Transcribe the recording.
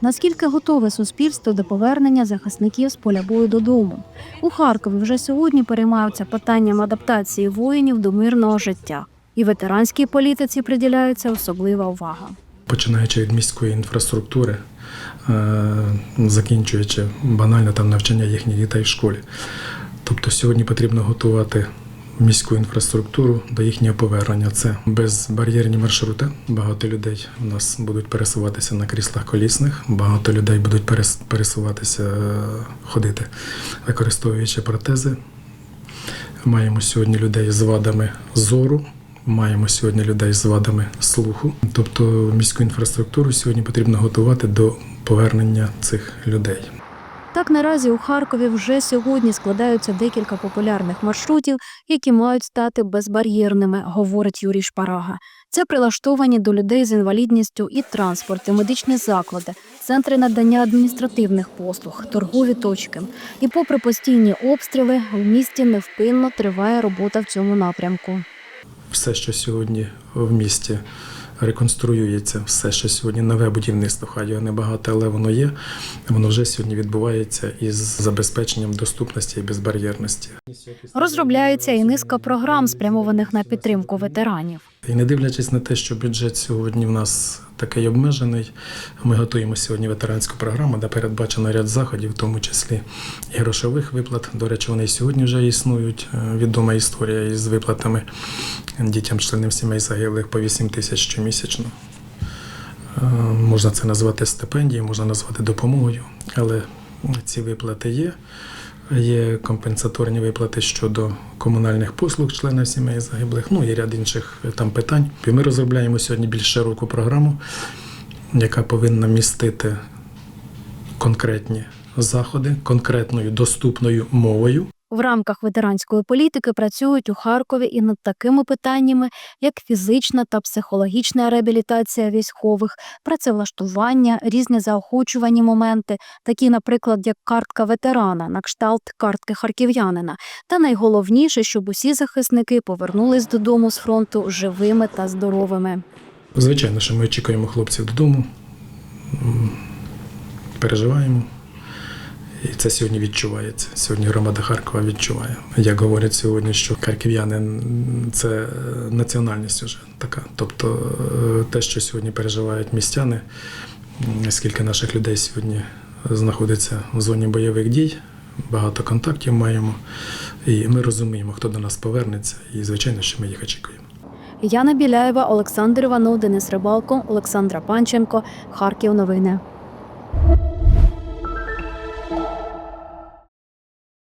Наскільки готове суспільство до повернення захисників з поля бою додому? У Харкові вже сьогодні переймаються питанням адаптації воїнів до мирного життя, і ветеранській політиці приділяється особлива увага. починаючи від міської інфраструктури, е, закінчуючи банально там навчання їхніх дітей в школі. Тобто сьогодні потрібно готувати міську інфраструктуру до їхнього повернення. Це безбар'єрні маршрути. Багато людей у нас будуть пересуватися на кріслах колісних, багато людей будуть перес- пересуватися, е, ходити, використовуючи протези. Маємо сьогодні людей з вадами зору. Маємо сьогодні людей з вадами слуху. Тобто міську інфраструктуру сьогодні потрібно готувати до повернення цих людей. Так наразі у Харкові вже сьогодні складаються декілька популярних маршрутів, які мають стати безбар'єрними, говорить Юрій Шпарага. Це прилаштовані до людей з інвалідністю і транспорт, і медичні заклади, центри надання адміністративних послуг, торгові точки. І попри постійні обстріли, в місті невпинно триває робота в цьому напрямку. Все, що сьогодні в місті реконструюється, все, що сьогодні нове будівництво, хай його небагато, але воно є. Воно вже сьогодні відбувається із забезпеченням доступності і безбар'єрності. Розробляється і низка програм, спрямованих на підтримку ветеранів. І не дивлячись на те, що бюджет сьогодні в нас такий обмежений, ми готуємо сьогодні ветеранську програму, де передбачено ряд заходів, в тому числі і грошових виплат. До речі, вони і сьогодні вже існують. Е, Відома історія із виплатами дітям членів сімей загиблих по 8 тисяч щомісячно. Е, Можна це назвати стипендією, можна назвати допомогою, але ці виплати є. Є компенсаторні виплати щодо комунальних послуг членів сімей загиблих, ну і ряд інших е, там питань. І ми розробляємо сьогодні більш широку програму, яка повинна містити конкретні заходи, конкретною доступною мовою. В рамках ветеранської політики працюють у Харкові і над такими питаннями, як фізична та психологічна реабілітація військових, працевлаштування, різні заохочувані моменти, такі, наприклад, як картка ветерана, на кшталт картки харків'янина. Та найголовніше, щоб усі захисники повернулись додому з фронту живими та здоровими. Звичайно, що ми очікуємо хлопців додому, переживаємо. І це сьогодні відчувається. Сьогодні громада Харкова відчуває. Як говорять сьогодні, що харків'яни це е, національність вже така. Тобто е, те, що сьогодні переживають містяни, скільки наших людей сьогодні знаходиться в зоні бойових дій, багато контактів маємо, і ми розуміємо, хто до нас повернеться, і звичайно, що ми їх очікуємо. Яна Біляєва, Олександр Іванов, Денис Рибалко, Олександра Панченко, Харків. Новини.